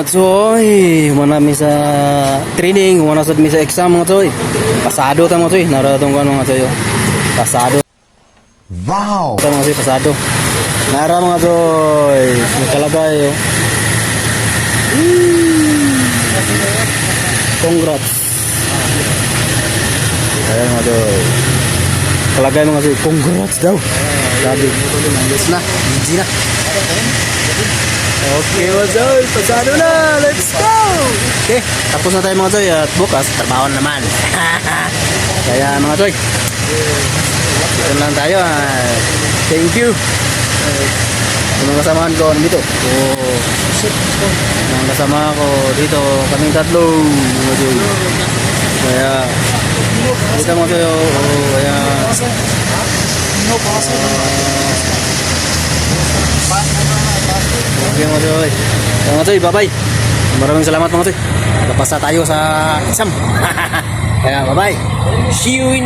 mga choy. Humana mi sa training, humana sa mi sa exam mga choy. Pasado ta mga choy. Naratong mga oh. Pasado Wow! ta mga choy, pasado. Nara mga choy. Nakalagay oh. Congrats. Ayan mga choy. Kalagay mga choy, congrats daw. Sabi, yes na, easy na. Okay mga choy, pasado na, let's go! Okay, tapos na tayo mga choy at bukas, trabaho na naman. Kaya mga choy, ito lang tayo. Thank you. Yung kasamahan ko nandito. Oh, shit. Mga kasama ko dito, kaming tatlo. Mga choy. Kaya, dito mga choy. Oh, kaya, Okay mga choy. Kaya mga choy, bye-bye. Maraming salamat mga choy. Napasa tayo sa exam. Kaya bye-bye. See you in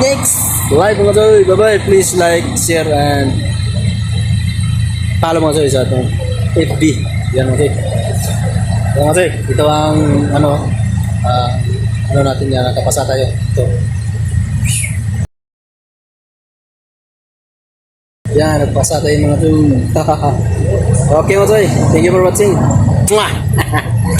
next live mga choy. Bye-bye. Please like, share, and follow mga choy sa itong FB. Yan mga choy. Kaya mga choy, ito ang ano, ah, ano natin yan, nakapasa tayo. Ito. Yan, nagpasa tayo mga choy. okay mga. Thank you for watching. Mwah!